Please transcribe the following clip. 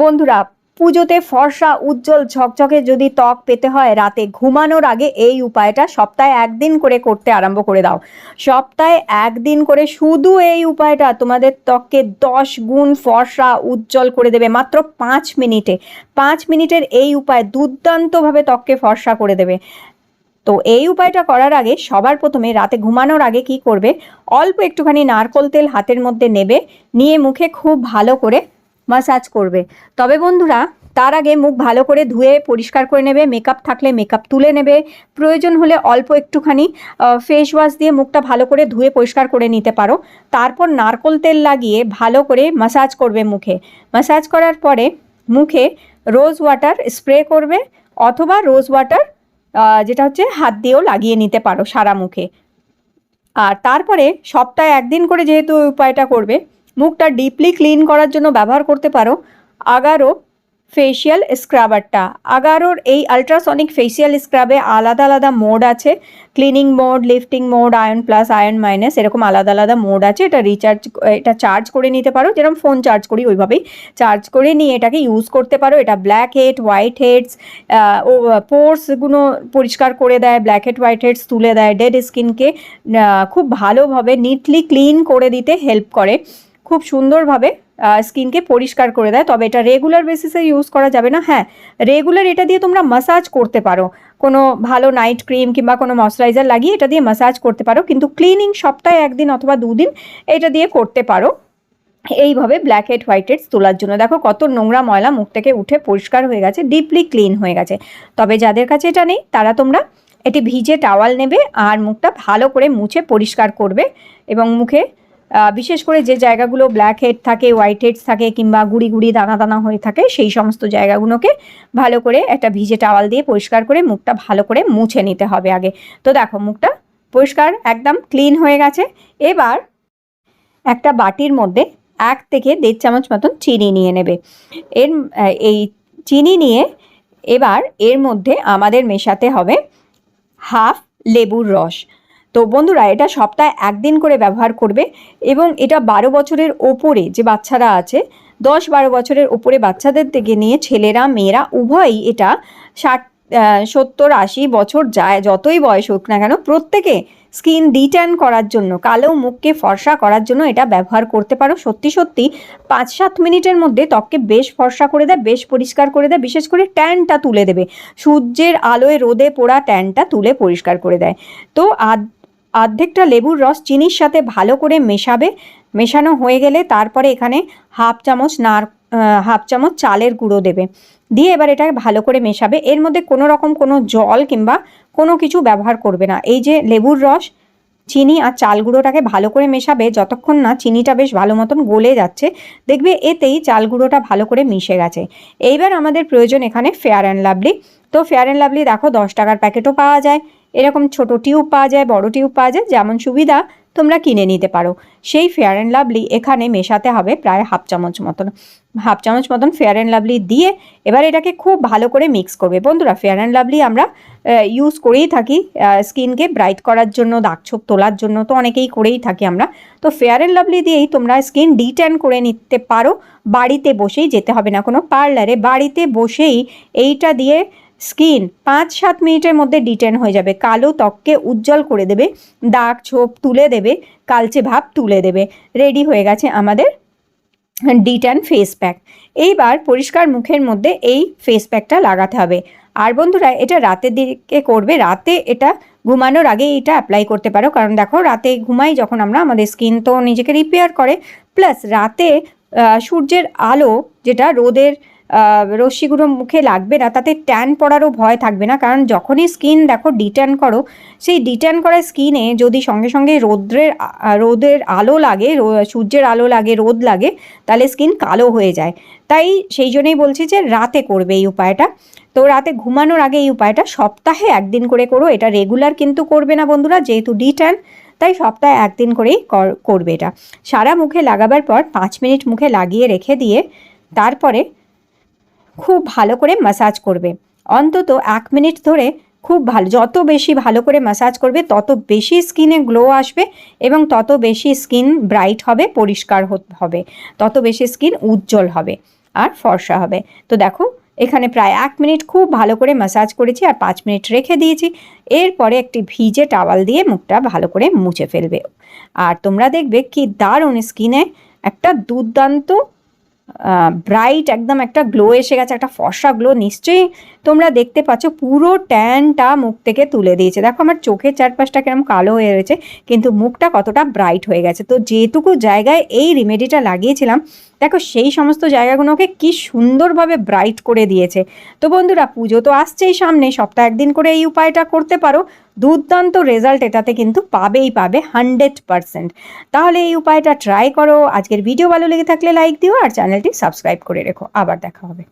বন্ধুরা, পুজোতে ফর্সা, উজ্জ্বল, ঝকঝকে যদি ত্বক পেতে হয়, রাতে ঘুমানোর আগে এই উপায়টা সপ্তাহে একদিন করে করতে আরম্ভ করে দাও। সপ্তাহে একদিন করে শুধু এই উপায়টা তোমাদের ত্বককে দশ গুণ ফর্সা, উজ্জ্বল করে দেবে মাত্র পাঁচ মিনিটে। পাঁচ মিনিটের এই উপায় দুর্দান্তভাবে ত্বককে ফর্সা করে দেবে। তো এই উপায়টা করার আগে সবার প্রথমে রাতে ঘুমানোর আগে কি করবে? অল্প একটুখানি নারকোল তেল হাতের মধ্যে নেবে, নিয়ে মুখে খুব ভালো করে মাসাজ করবে। তবে বন্ধুরা, তার আগে মুখ ভালো করে ধুয়ে পরিষ্কার করে নেবে মেকআপ থাকলে মেকআপ তুলে নেবে। প্রয়োজন হলে অল্প একটুখানি ফেস ওয়াশ দিয়ে মুখটা ভালো করে ধুয়ে পরিষ্কার করে নিতে পারো। তারপর নারকোল তেল লাগিয়ে ভালো করে মাসাজ করবে মুখে। মাসাজ করার পরে মুখে রোজ ওয়াটার স্প্রে করবে অথবা রোজ ওয়াটার যেটা হচ্ছে হাত দিয়েও লাগিয়ে নিতে পারো সারা মুখে। আর তারপরে সপ্তাহে একদিন করে যেহেতু উপায়টা করবে মুখটা ডিপলি ক্লিন করার জন্য ব্যবহার করতে পারো। আগারো ফেসিয়াল স্ক্রাবারটা আগারোর এই আলট্রাসনিক ফেসিয়াল স্ক্রাবে আলাদা আলাদা মোড আছে। Cleaning mode lifting mode ion plus ion minus এরকম আলাদা আলাদা মোড আছে। এটা রিচার্জ এটা চার্জ করে নিতে পারো। যেরকম ফোন চার্জ করি, ওইভাবেই চার্জ করে নিয়ে এটাকে ইউজ করতে পারো। এটা ব্ল্যাক হেড হোয়াইট হেডস ও পোর্সগুলো পরিষ্কার করে দেয়। ব্ল্যাক হেড হোয়াইট হেডস তুলে দেয়। ডেড স্কিনকে খুব ভালোভাবে নিটলি ক্লিন করে দিতে হেল্প করে। খুব সুন্দরভাবে স্কিনকে পরিষ্কার করে দেয়। তবে এটা রেগুলার বেসিসে ইউজ করা যাবে না। হ্যাঁ রেগুলার এটা দিয়ে তোমরা মাসাজ করতে পারো। কোনো ভালো নাইট ক্রিম কিংবা কোনো ময়শ্চারাইজার লাগিয়ে এটা দিয়ে মাসাজ করতে পারো। কিন্তু ক্লিনিং সপ্তাহে একদিন অথবা দুদিন এটা দিয়ে করতে পারো। এইভাবে ব্ল্যাক হেড হোয়াইট হেডস তোলার জন্য। দেখো কত নোংরা ময়লা মুখ থেকে উঠে পরিষ্কার হয়ে গেছে ডিপলি ক্লিন হয়ে গেছে। তবে যাদের কাছে এটা নেই, তারা তোমরা এটি ভিজে টাওয়াল নেবে আর মুখটা ভালো করে মুছে পরিষ্কার করবে এবং মুখে বিশেষ করে যে জায়গাগুলো ব্ল্যাক হেড থাকে হোয়াইট হেডস থাকে কিংবা গুড়ি গুড়ি দানা দানা হয়ে থাকে, সেই সমস্ত জায়গাগুলোকে ভালো করে একটা ভিজে টাওয়াল দিয়ে পরিষ্কার করে মুখটা ভালো করে মুছে নিতে হবে আগে। তো দেখো মুখটা পরিষ্কার, একদম ক্লিন হয়ে গেছে। এবার একটা বাটির মধ্যে এক থেকে দেড় চামচ মতন চিনি নিয়ে নেবে। এর এই চিনি নিয়ে এবার এর মধ্যে আমাদের মেশাতে হবে হাফ লেবুর রস। তো বন্ধুরা, এটা সপ্তাহে একদিন করে ব্যবহার করবে এবং এটা বারো বছরের ওপরে যে বাচ্চারা আছে, দশ বারো বছরের ওপরে বাচ্চাদের থেকে নিয়ে ছেলেরা, মেয়েরা, উভয়ই এটা ষাট সত্তর, আশি বছর যায়, যতই বয়স হোক না কেন, প্রত্যেকে স্কিন ডিট্যান করার জন্য, কালো মুখকে ফর্সা করার জন্য এটা ব্যবহার করতে পারো। সত্যি সত্যি পাঁচ সাত মিনিটের মধ্যে ত্বককে বেশ ফর্সা করে দেয়, বেশ পরিষ্কার করে দেয়, বিশেষ করে ট্যানটা তুলে দেবে। সূর্যের আলোয় রোদে পোড়া ট্যানটা তুলে পরিষ্কার করে দেয়। তো আদ অর্ধেকটা লেবুর রস চিনির সাথে ভালো করে মেশাবে। মেশানো হয়ে গেলে তারপরে এখানে হাফ চামচ নার হাফ চামচ চালের গুঁড়ো দেবে। দিয়ে এবার এটাকে ভালো করে মেশাবে। এর মধ্যে কোনো রকম কোনো জল কিংবা কোনো কিছু ব্যবহার করবে না। এই যে লেবুর রস, চিনি আর চাল গুঁড়োটাকে ভালো করে মেশাবে, যতক্ষণ না চিনিটা বেশ ভালো মতন গলে যাচ্ছে, দেখবে এতেই চাল গুঁড়োটা ভালো করে মিশে গেছে। এইবার আমাদের প্রয়োজন এখানে ফেয়ার অ্যান্ড লাভলি তো ফেয়ার অ্যান্ড লাভলি দেখো, দশ টাকার প্যাকেটও পাওয়া যায়। এরকম ছোট টিউব পাওয়া যায়, বড় টিউব পাওয়া যায়, যেমন সুবিধা তোমরা কিনে নিতে পারো। সেই ফেয়ার অ্যান্ড লাভলি এখানে মেশাতে হবে প্রায় হাফ চামচ মতন। হাফ চামচ মতন ফেয়ার অ্যান্ড লাভলি দিয়ে এবার এটাকে খুব ভালো করে মিক্স করবে। বন্ধুরা ফেয়ার অ্যান্ড লাভলি আমরা ইউজ করেই থাকি স্কিনকে ব্রাইট করার জন্য দাগছোপ তোলার জন্য তো অনেকেই করেই থাকি আমরা। তো ফেয়ার অ্যান্ড লাভলি দিয়েই তোমরা স্কিন ডিট্যান করে নিতে পারো। বাড়িতে বসেই যেতে হবে না কোনো পার্লারে বাড়িতে বসেই এইটা দিয়ে স্কিন পাঁচ সাত মিনিটের মধ্যে ডিটেন হয়ে যাবে। কালো ত্বককে উজ্জ্বল করে দেবে, দাগ ছোপ তুলে দেবে, কালচে ভাব তুলে দেবে। রেডি হয়ে গেছে আমাদের ডিট্যান ফেস প্যাক এইবার পরিষ্কার মুখের মধ্যে এই ফেস প্যাকটা লাগাতে হবে। আর বন্ধুরা, এটা রাতের দিকে করবে। রাতে এটা ঘুমানোর আগে এটা অ্যাপ্লাই করতে পারো। কারণ দেখো, রাতে ঘুমাই যখন আমরা, আমাদের স্কিন তো নিজেকে রিপেয়ার করে। প্লাস রাতে সূর্যের আলো, যেটা রোদের রশ্মিগুলো মুখে লাগবে না, তাতে ট্যান পড়ারও ভয় থাকবে না, কারণ যখনই স্কিন দেখো ডিট্যান করো, সেই ডিট্যান করা স্কিনে যদি সঙ্গে সঙ্গে রোদ্রের রোদের আলো লাগে সূর্যের আলো লাগে, রোদ লাগে, তাহলে স্কিন কালো হয়ে যায়। তাই সেই জন্যই বলছি যে রাতে করবে এই উপায়টা। তো রাতে ঘুমানোর আগে এই উপায়টা, সপ্তাহে একদিন করে করো, এটা রেগুলার কিন্তু করবে না বন্ধুরা, যেহেতু ডিট্যান তাই সপ্তাহে একদিন করেই করবে এটা। সারা মুখে লাগাবার পর পাঁচ মিনিট মুখে লাগিয়ে রেখে দিয়ে, তারপরে খুব ভালো করে মাসাজ করবে। অন্তত এক মিনিট ধরে খুব ভালো, যত বেশি ভালো করে মাসাজ করবে, তত বেশি স্কিনে গ্লো আসবে এবং তত বেশি স্কিন ব্রাইট হবে, পরিষ্কার হবে। তত বেশি স্কিন উজ্জ্বল হবে আর ফর্সা হবে। তো দেখো, এখানে প্রায় এক মিনিট খুব ভালো করে ম্যাসাজ করেছি আর পাঁচ মিনিট রেখে দিয়েছি। এরপরে একটি ভিজে টাওয়াল দিয়ে মুখটা ভালো করে মুছে ফেলবে। আর তোমরা দেখবে কি দারুণ স্কিনে একটা দুর্দান্ত ব্রাইট একদম একটা গ্লো এসে গেছে, একটা ফর্সা গ্লো নিশ্চয়ই তোমরা দেখতে পাচ্ছ, পুরো ট্যানটা মুখ থেকে তুলে দিয়েছে। দেখো আমার চোখের চারপাশটা কেরম কালো হয়ে রয়েছে, কিন্তু মুখটা কতটা ব্রাইট হয়ে গেছে। তো যেটুকু জায়গায় এই রেমেডিটা লাগিয়েছিলাম, দেখো সেই সমস্ত জায়গাগুলোকে কি সুন্দরভাবে ব্রাইট করে দিয়েছে। তো বন্ধুরা, পুজো তো আসছেই সামনে, সপ্তাহে একদিন করে এই উপায়টা করতে পারো। দুর্দান্ত রেজাল্ট এটাতে কিন্তু পাবেই পাবে হান্ড্রেড পারসেন্ট তাহলে এই উপায়টা ট্রাই করো। আজকের ভিডিও ভালো লেগে থাকলে লাইক দিও আর চ্যানেলটি সাবস্ক্রাইব করে রেখো। আবার দেখা হবে।